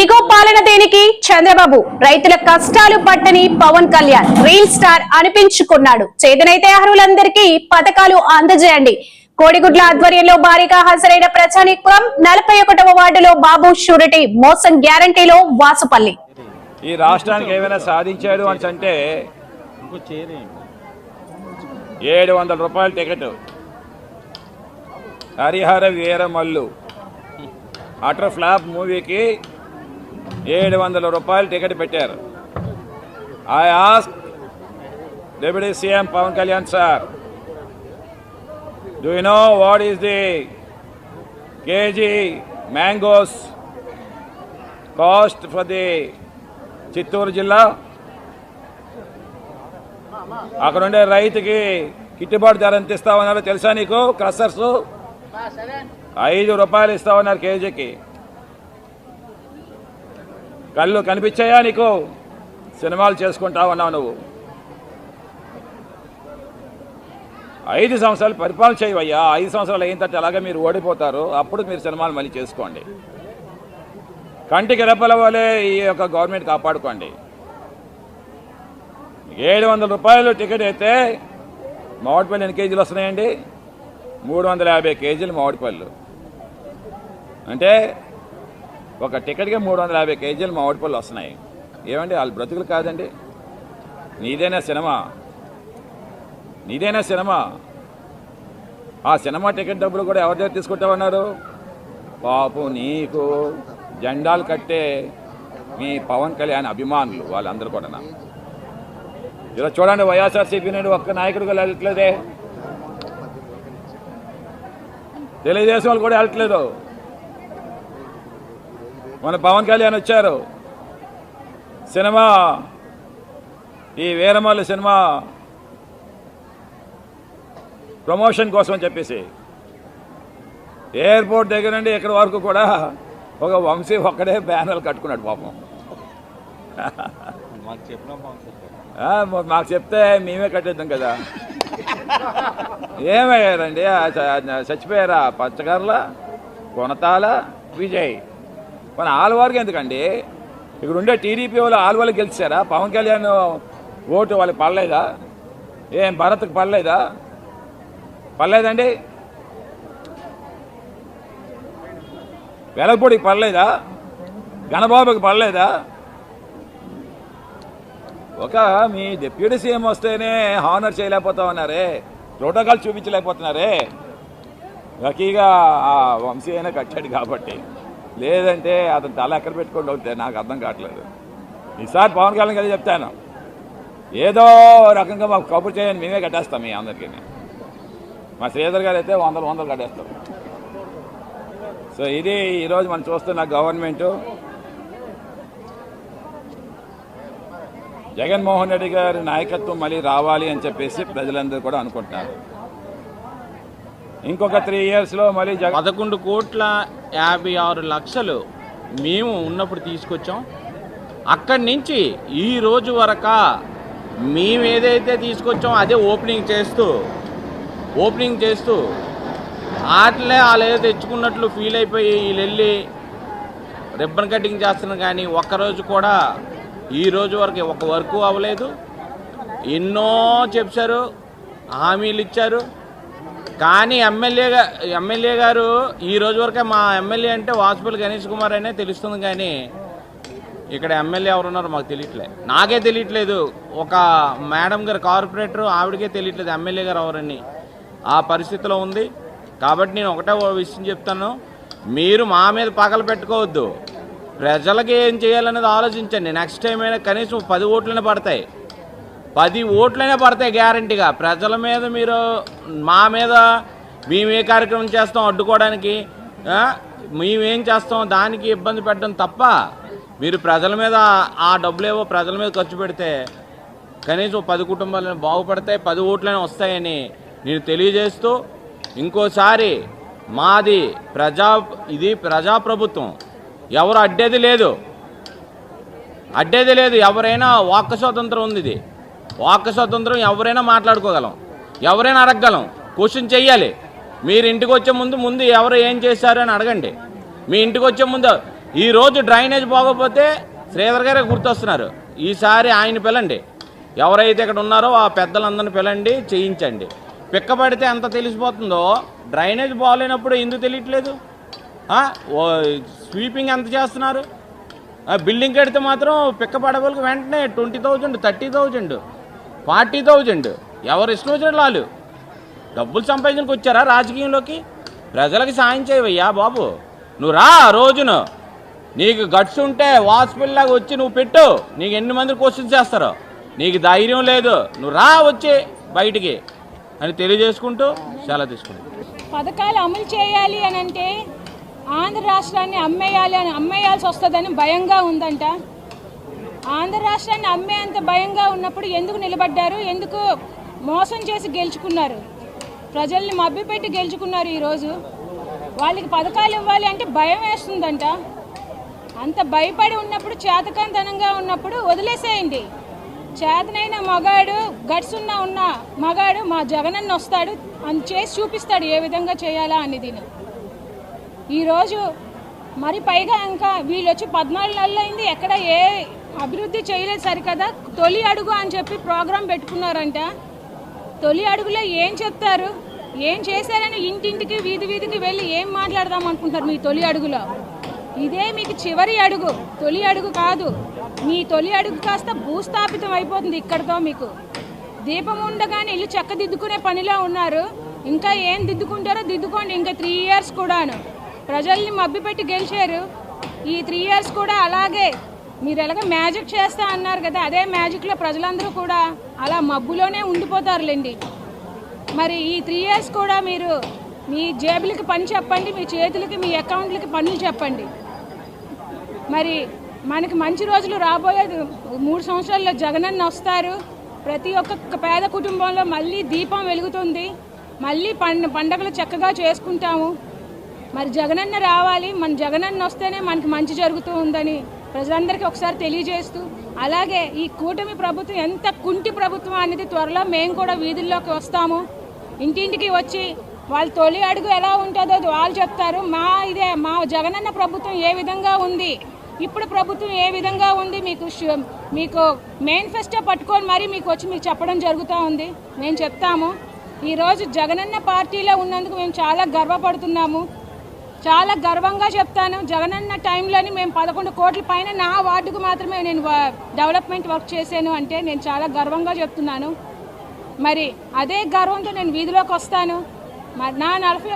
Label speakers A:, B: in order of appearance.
A: ఇగో పాలన దేనికి? చంద్రబాబు. రైతుల కష్టాలు పట్టని పవన్ కళ్యాణ్. రీల్ స్టార్ అనిపించుకున్నాడు. చేతనైతే అర్హులందరికీ పథకాలు అందజేయండి. కోడిగుడ్ల ఆధ్వర్యంలో భారీగా హాజరైన ప్రజానీకం నలభై ఒకటవ వార్డులో బాబు షూరిటీ మోసం గ్యారంటీలో వాసుపల్లి.
B: ఈ రాష్ట్రానికి ఏమైనా సాధించాడు అని అంటే ఏడు వందల రూపాయల ticket. Harihara Veeramallu. Utter flop మూవీకి ఏడు వందల రూపాయల టికెట్ పెట్టారు. I ask deputy CM Pawan Kalyan sir do you know what is the KG mangoes cost for the Chittoor జిల్లా అక్కడ ఉండే రైతుకి గిట్టుబాటు ధర ఎంత ఇస్తామన్నారో తెలుసా నీకు? క్రషర్స్ ఐదు రూపాయలు ఇస్తామన్నారు కేజీకి. కళ్ళు కనిపించాయా నీకు? సినిమాలు చేసుకుంటా అన్నావు నువ్వు. ఐదు సంవత్సరాలు పరిపాలన చేయవయ్యా. ఐదు సంవత్సరాలు అయిన తర్వాత అలాగే మీరు ఓడిపోతారు అప్పుడు మీరు సినిమాలు మళ్ళీ చేసుకోండి. కంటికి రెప్పల వలె ఈ యొక్క గవర్నమెంట్ కాపాడుకోండి. ఏడు వందల రూపాయలు టికెట్ అయితే మామిడిపల్లి ఎన్ని కేజీలు వస్తున్నాయండి? మూడు వందల యాభై కేజీలు మామిడిపళ్ళు అంటే ఒక టికెట్కి మూడు వందల యాభై కేజీలు మామిడిపళ్ళు వస్తున్నాయి. ఏమండి వాళ్ళు బ్రతుకులు కాదండి? నీదైనా సినిమా? నీదైనా సినిమా? ఆ సినిమా టికెట్ డబ్బులు కూడా ఎవరి దగ్గర తీసుకుంటామన్నారు? పాపం నీకు జెండాలు కట్టే మీ పవన్ కళ్యాణ్ అభిమానులు వాళ్ళందరూ కూడా ఇలా చూడండి వైఎస్ఆర్సీపీ నుండి ఒక్క నాయకుడు కూడా వెళ్ళట్లేదే. తెలుగుదేశం వాళ్ళు కూడా వెళ్ళట్లేదు. మన పవన్ కళ్యాణ్ వచ్చారు. సినిమా. ఈ వీరమల్లి సినిమా. ప్రమోషన్ కోసం అని చెప్పేసి. ఎయిర్పోర్ట్ దగ్గర నుండి ఇక్కడి వరకు కూడా ఒక వంశీ ఒక్కడే బ్యానర్లు కట్టుకున్నాడు పాపం.
C: మాకు
B: చెప్తే మేమే కట్టేద్దాం కదా. ఏమయ్యారండి? చచ్చిపోయారా? పచ్చకర్ల కొనతాల విజయ్. మన ఆల్వారికి ఎందుకండి? ఇక్కడ ఉండే టీడీపీ వాళ్ళు ఆల్వాళ్ళు గెలిచారా? పవన్ కళ్యాణ్ ఓటు వాళ్ళకి పడలేదా? ఏం భరత్కి పడలేదా? పడలేదండి? వెలగపూడికి పడలేదా? గణబాబుకి పడలేదా? ఒక మీ డిప్యూటీ సీఎం వస్తేనే హానర్ చేయలేకపోతా ఉన్నారే ప్రోటోకాల్ చూపించలేకపోతున్నారే. లక్కీగా ఆ వంశీ అయినా కట్టాడు కాబట్టి. లేదంటే అతను తల ఎక్కడ పెట్టుకోండి అవుతే నాకు అర్థం కావట్లేదు. ఈసారి పవన్ కళ్యాణ్ గారు చెప్తాను. ఏదో రకంగా మాకు కబుర్ చేయండి మేమే కట్టేస్తాం మీ అందరికీ. మా శ్రీధర్ గారు అయితే వందలు వందలు కట్టేస్తాం సో ఇది ఈరోజు మనం చూస్తున్న గవర్నమెంటు. జగన్మోహన్ రెడ్డి గారి నాయకత్వం మళ్ళీ రావాలి అని చెప్పేసి ప్రజలందరూ కూడా అనుకుంటున్నారు. ఇంకొక త్రీ ఇయర్స్లో మళ్ళీ జగన్
C: పదకొండు కోట్ల యాభై ఆరు లక్షలు మేము ఉన్నప్పుడు తీసుకొచ్చాం. అక్కడి నుంచి ఈ రోజు వరక మేము ఏదైతే తీసుకొచ్చామో అదే ఓపెనింగ్ చేస్తూ ఓపెనింగ్ చేస్తూ వాటిలే వాళ్ళు ఏదో తెచ్చుకున్నట్లు ఫీల్ అయిపోయి వీళ్ళు వెళ్ళి రిబ్బన్ కటింగ్ చేస్తున్నారు కానీ ఒక్కరోజు కూడా ఈ రోజు వరకు ఒక వర్క్ అవ్వలేదు. ఎన్నో చెప్పారు హామీలు ఇచ్చారు. కానీ ఎమ్మెల్యే ఎమ్మెల్యే గారు ఈ రోజు వరకే మా ఎమ్మెల్యే అంటే వాసుపల్లి గణేష్ కుమార్ అనే తెలుస్తుంది కానీ ఇక్కడ ఎమ్మెల్యే ఎవరున్నారో మాకు తెలియట్లేదు నాకే తెలియట్లేదు. ఒక మేడం గారు కార్పొరేటర్ ఆవిడకే తెలియట్లేదు ఎమ్మెల్యే గారు ఎవరని. ఆ పరిస్థితిలో ఉంది. కాబట్టి నేను ఒకటే విషయం చెప్తాను. మీరు మా మీద పగలు పెట్టుకోవద్దు. ప్రజలకి ఏం చేయాలనేది ఆలోచించండి. నెక్స్ట్ టైం అయినా కనీసం పది ఓట్లనే పడతాయి. పది ఓట్లైనా పడతాయి గ్యారంటీగా. ప్రజల మీద మీరు మా మీద మేము ఏ కార్యక్రమం చేస్తాం అడ్డుకోవడానికి మేమేం చేస్తాం దానికి ఇబ్బంది పెట్టడం తప్ప మీరు ప్రజల మీద ఆ డబ్బులేవో ప్రజల మీద ఖర్చు పెడితే కనీసం పది కుటుంబాలను బాగుపడతాయి పది ఓట్లైనా వస్తాయని నేను తెలియజేస్తూ ఇంకోసారి మాది ప్రజా ఇది ప్రజాప్రభుత్వం. ఎవరు అడ్డేది లేదు. అడ్డేది లేదు. ఎవరైనా వాక్ స్వాతంత్రం ఉంది ఇది. వాక్ స్వాతంత్రం ఎవరైనా మాట్లాడుకోగలం ఎవరైనా అడగగలం. క్వశ్చన్ చెయ్యాలి. మీరు ఇంటికి వచ్చే ముందు ముందు ఎవరు ఏం చేశారు అని అడగండి. మీ ఇంటికి వచ్చే ముందు ఈరోజు డ్రైనేజ్ బాగోపోతే శ్రీధర్ గారే గుర్తొస్తున్నారు. ఈసారి ఆయన పిలండి. ఎవరైతే ఇక్కడ ఉన్నారో ఆ పెద్దలందరిని పిలండి చేయించండి. పిక్క పడితే ఎంత తెలిసిపోతుందో డ్రైనేజ్ బాగాలేనప్పుడు ఎందుకు తెలియట్లేదు? ఓ స్వీపింగ్ ఎంత చేస్తున్నారు? బిల్డింగ్ కడితే మాత్రం పిక్క పడవలకు వెంటనే twenty thousand thirty thousand. Forty thousand. ఎవరు ఇష్టం వచ్చిన వాళ్ళు డబ్బులు సంపాదించడానికి వచ్చారా రాజకీయంలోకి? ప్రజలకి సాయం చేయవయ్యా బాబు. నువ్వు రా రోజును. నీకు గట్స్ ఉంటే వాస్పిల్లాగా వచ్చి నువ్వు పెట్టు. నీకు ఎన్ని మంది క్వశ్చన్స్ చేస్తారో. నీకు ధైర్యం లేదు. నువ్వు రా వచ్చి బయటికి అని తెలియజేసుకుంటూ చాలా తీసుకుంటా
D: పథకాలు అమలు చేయాలి అని అంటే ఆంధ్ర రాష్ట్రాన్ని అమ్మేయాలి అని అమ్మేయాల్సి వస్తుందని భయంగా ఉందంట. ఆంధ్ర రాష్ట్రాన్ని అమ్మేంత భయంగా ఉన్నప్పుడు ఎందుకు నిలబడ్డారు? ఎందుకు మోసం చేసి గెలుచుకున్నారు? ప్రజల్ని మభ్యపెట్టి గెలుచుకున్నారు ఈరోజు. వాళ్ళకి పథకాలు ఇవ్వాలి అంటే భయం వేస్తుందంట. అంత భయపడి ఉన్నప్పుడు చేతకంతనంగా ఉన్నప్పుడు వదిలేసేయండి. చేతనైన మగాడు గట్స్ ఉన్న ఉన్న మగాడు మా జగనన్న వస్తాడు అని చేసి చూపిస్తాడు ఏ విధంగా చేయాలా అనేది ఈరోజు మరి పైగా ఇంకా వీళ్ళు వచ్చి పద్నాలుగు నెలలు అయింది ఎక్కడ ఏ అభివృద్ధి చేయలేదు సరికదా? తొలి అడుగు అని చెప్పి ప్రోగ్రాం పెట్టుకున్నారంట. తొలి అడుగులో ఏం చెప్తారు? ఏం చేశారని ఇంటింటికి వీధి వీధికి వెళ్ళి ఏం మాట్లాడదాం అనుకుంటారు మీ తొలి అడుగులో? ఇదే మీకు చివరి అడుగు. తొలి అడుగు కాదు. మీ తొలి అడుగు కాస్త భూస్థాపితం అయిపోతుంది ఇక్కడతో మీకు. దీపం ఉండగానే ఇల్లు చక్కదిద్దుకునే పనిలో ఉన్నారు. ఇంకా ఏం దిద్దుకుంటారో దిద్దుకోండి. ఇంకా త్రీ ఇయర్స్ కూడాను. ప్రజల్ని మబ్బిపెట్టి గెలిచారు. ఈ త్రీ ఇయర్స్ కూడా అలాగే మీరు ఎలాగ మ్యాజిక్ చేస్తా అన్నారు కదా అదే మ్యాజిక్లో ప్రజలందరూ కూడా అలా మబ్బులోనే ఉండిపోతారులేండి. మరి ఈ త్రీ ఇయర్స్ కూడా మీరు మీ జేబులకి పని చెప్పండి మీ చేతులకి మీ అకౌంట్లకి పనులు చెప్పండి. మరి మనకి మంచి రోజులు రాబోయేది మూడు సంవత్సరాల్లో జగనన్న వస్తారు. ప్రతి ఒక్క పేద కుటుంబంలో మళ్ళీ దీపం వెలుగుతుంది. మళ్ళీ పండ పండగలు చక్కగా చేసుకుంటాము. మరి జగనన్న రావాలి మన జగనన్న వస్తేనే మనకి మంచి జరుగుతూ ఉందని ప్రజలందరికీ ఒకసారి తెలియజేస్తూ అలాగే ఈ కూటమి ప్రభుత్వం ఎంత కుంటి ప్రభుత్వం అనేది త్వరలో మేము కూడా వీధుల్లోకి వస్తాము. ఇంటింటికి వచ్చి వాళ్ళ తొలి అడుగు ఎలా ఉంటుందో అది వాళ్ళు చెప్తారు. మా ఇదే మా జగనన్న ప్రభుత్వం ఏ విధంగా ఉంది? ఇప్పుడు ప్రభుత్వం ఏ విధంగా ఉంది? మీకు మీకు మేనిఫెస్టో పట్టుకొని మరీ మీకు వచ్చి మీకు చెప్పడం జరుగుతూ ఉంది. మేము చెప్తాము. ఈరోజు జగనన్న పార్టీలో ఉన్నందుకు మేము చాలా గర్వపడుతున్నాము. చాలా గర్వంగా చెప్తాను. జగనన్న టైంలోని మేము పదకొండు కోట్ల పైన నా వార్డుకు మాత్రమే నేను డెవలప్మెంట్ వర్క్ చేశాను అంటే నేను చాలా గర్వంగా చెప్తున్నాను. మరి అదే గర్వంతో నేను వీధిలోకి వస్తాను. మరి నా నలభై